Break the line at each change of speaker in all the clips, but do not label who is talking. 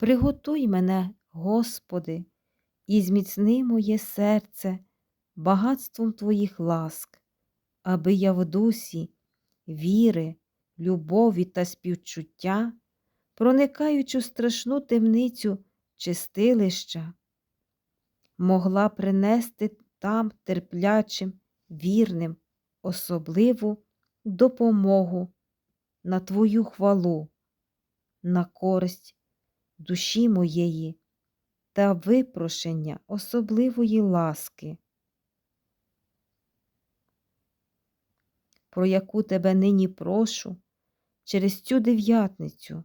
Приготуй мене, Господи, і зміцни моє серце багатством Твоїх ласк, аби я в дусі віри, любові та співчуття, проникаючи страшну темницю чистилища, могла принести там терплячим, вірним, особливу допомогу на Твою хвалу, на користь душі моєї та випрошення особливої ласки, про яку тебе нині прошу через цю дев'ятницю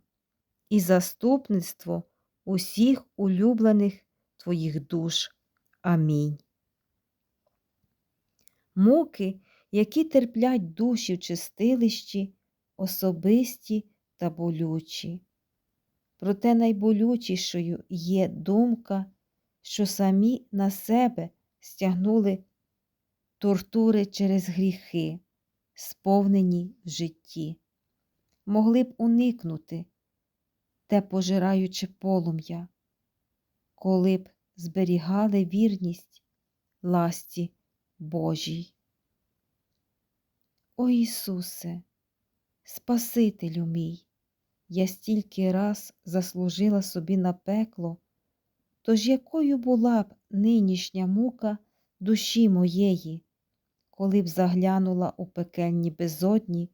і заступництво усіх улюблених твоїх душ. Амінь. Муки, які терплять душі в чистилищі, особисті та болючі. Проте найболючішою є думка, що самі на себе стягнули тортури через гріхи, сповнені в житті, могли б уникнути те пожираюче полум'я, коли б зберігали вірність ласті Божій. О Ісусе, Спасителю мій, я стільки раз заслужила собі на пекло, тож якою була б нинішня мука душі моєї, коли б заглянула у пекельні безодні,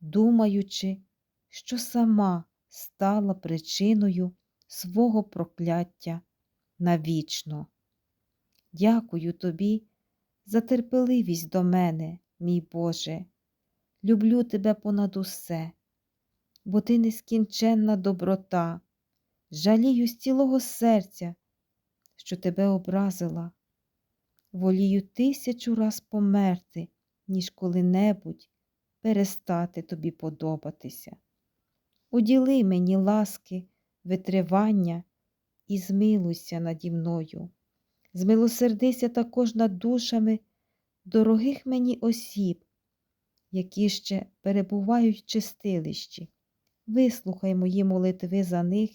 думаючи, що сама стала причиною свого прокляття навічно. Дякую тобі за терпеливість до мене, мій Боже. Люблю тебе понад усе, бо ти нескінченна доброта, жалію з цілого серця, що тебе образила. Волію тисячу раз померти, ніж коли-небудь перестати тобі подобатися. Уділи мені ласки, витривання і змилуйся наді мною. Змилосердися також над душами дорогих мені осіб, які ще перебувають в чистилищі. Вислухай мої молитви за них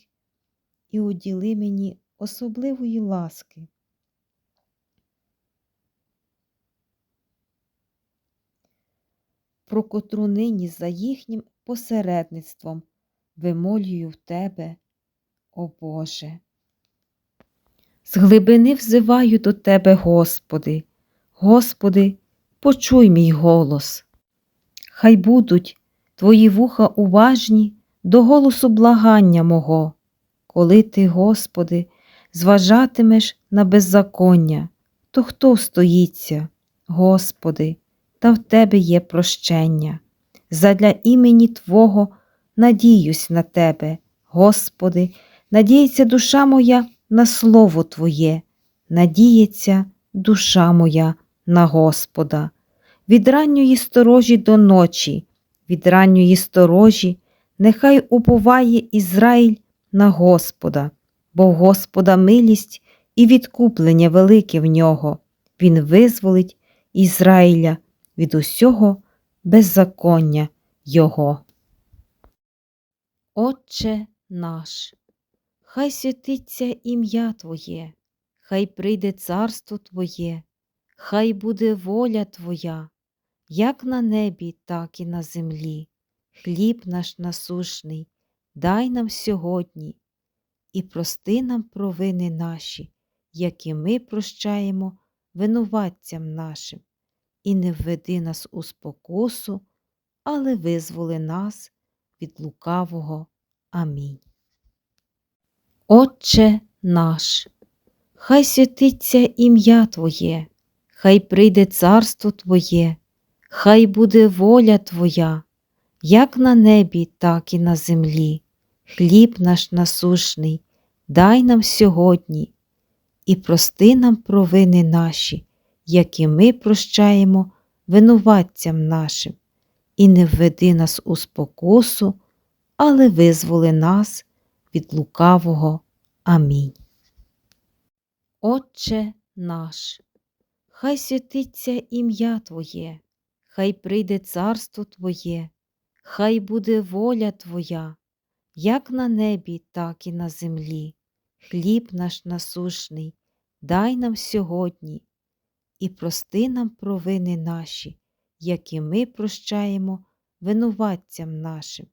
і уділи мені особливої ласки. Про котру нині за їхнім посередництвом вимолюю в Тебе, о Боже. З глибини взиваю до Тебе, Господи, Господи, почуй мій голос. Хай будуть Твої вуха уважні до голосу благання мого, коли Ти, Господи, зважатимеш на беззаконня, то хто стоїться, Господи, та в Тебе є прощення. Задля імені Твого надіюсь на Тебе, Господи, надіється душа моя на Слово Твоє, надіється душа моя на Господа. Від ранньої сторожі до ночі, від ранньої сторожі, нехай уповає Ізраїль на Господа, бо в Господа милість і відкуплення велике в нього. Він визволить Ізраїля від усього беззаконня Його. Отче наш, хай святиться ім'я Твоє, хай прийде царство Твоє, хай буде воля Твоя, як на небі, так і на землі. Хліб наш насушний, дай нам сьогодні і прости нам провини наші, як і ми прощаємо винуватцям нашим, і не введи нас у спокусу, але визволи нас від лукавого. Амінь. Отче наш, хай святиться ім'я Твоє, хай прийде царство Твоє, хай буде воля Твоя, як на небі, так і на землі. Хліб наш насушний, дай нам сьогодні і прости нам провини наші, як і ми прощаємо винуватцям нашим, і не введи нас у спокусу, але визволи нас від лукавого. Амінь. Отче наш, хай святиться ім'я Твоє, хай прийде царство Твоє, хай буде воля Твоя, як на небі, так і на землі. Хліб наш насушний, дай нам сьогодні і прости нам провини наші, які ми прощаємо винуватцям нашим,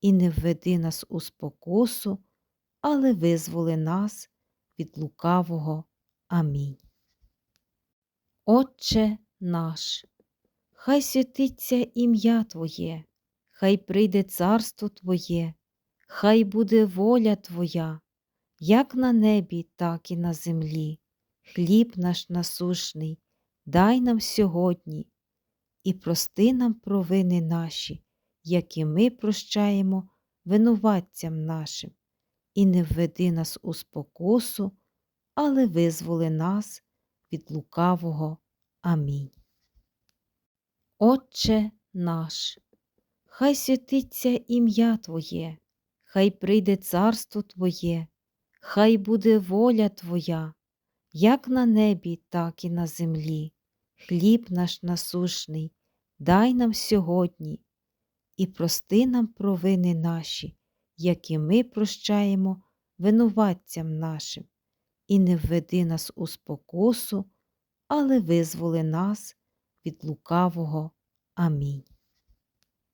і не введи нас у спокусу, але визволи нас від лукавого. Амінь. Отче наш, хай святиться ім'я Твоє, хай прийде царство Твоє, хай буде воля Твоя, як на небі, так і на землі. Хліб наш насушний, дай нам сьогодні і прости нам провини наші, які ми прощаємо винуватцям нашим, і не введи нас у спокусу, але визволи нас від лукавого. Амінь. Отче наш, хай святиться ім'я Твоє, хай прийде царство Твоє, хай буде воля Твоя, як на небі, так і на землі. Хліб наш насушний, дай нам сьогодні і прости нам провини наші, які ми прощаємо винуватцям нашим, і не введи нас у спокусу, але визволи нас від лукавого. Амінь.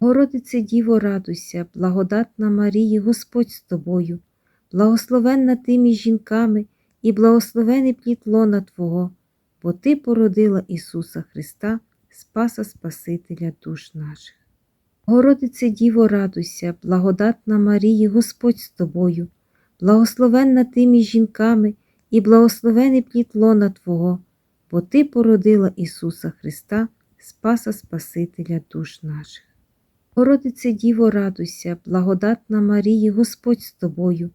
Городице Діво, радуйся, благодатна Марії, Господь з тобою, благословенна ти між жінками і благословений плід лона Твого, бо Ти породила Ісуса Христа, Спаса Спасителя душ наших. Городице Діво, радуйся, благодатна Марії, Господь з тобою, благословенна ти між жінками і благословений плід лона Твого, бо Ти породила Ісуса Христа, Спаса Спасителя душ наших. Городице Діво, радуйся, благодатна Марії, Господь з тобою,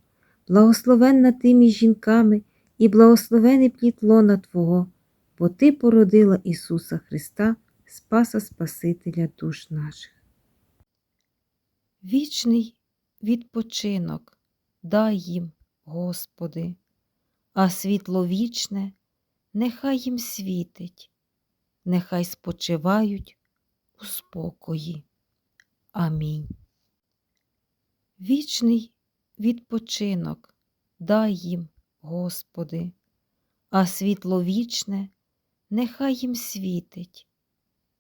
благословенна ти між жінками і благословений плід лона Твого, бо Ти породила Ісуса Христа, Спаса Спасителя душ наших.
Вічний відпочинок дай їм, Господи, а світло вічне нехай їм світить, нехай спочивають у спокої. Амінь. Вічний відпочинок дай їм, Господи, а світло вічне нехай їм світить,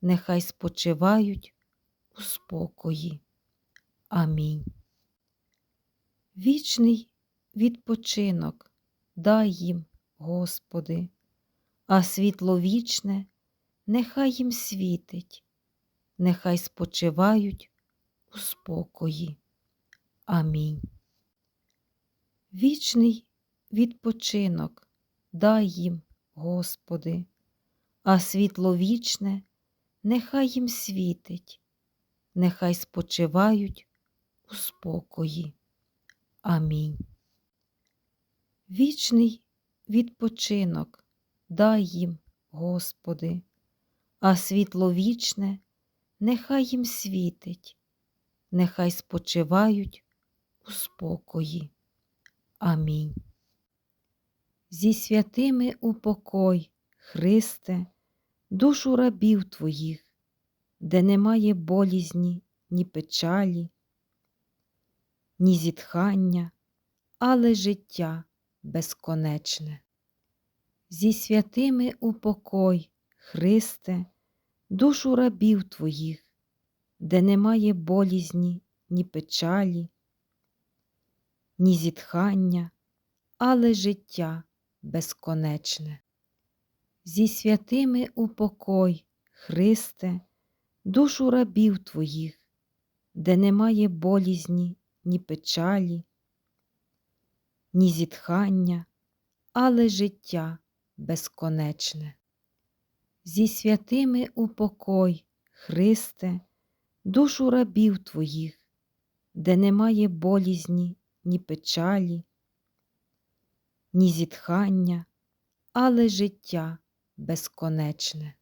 нехай спочивають у спокої. Амінь. Вічний відпочинок дай їм, Господи, а світло вічне нехай їм світить, нехай спочивають у спокої. Амінь. Вічний відпочинок дай їм, Господи, а світло вічне нехай їм світить, нехай спочивають у спокої. Амінь. Вічний відпочинок дай їм, Господи, а світло вічне нехай їм світить, нехай спочивають у спокої. Амінь. Зі святими упокой, Христе, душу рабів Твоїх, де немає болізні, ні печалі, ні зітхання, але життя безконечне. Зі святими упокой, Христе, душу рабів Твоїх, де немає болізні, ні печалі, ні зітхання, але життя безконечне. Зі святими упокой, Христе, душу рабів Твоїх, де немає болізні, ні печалі, ні зітхання, але життя безконечне. Зі святими упокой, Христе, душу рабів Твоїх, де немає болізні, ні печалі, ні зітхання, але життя безконечне.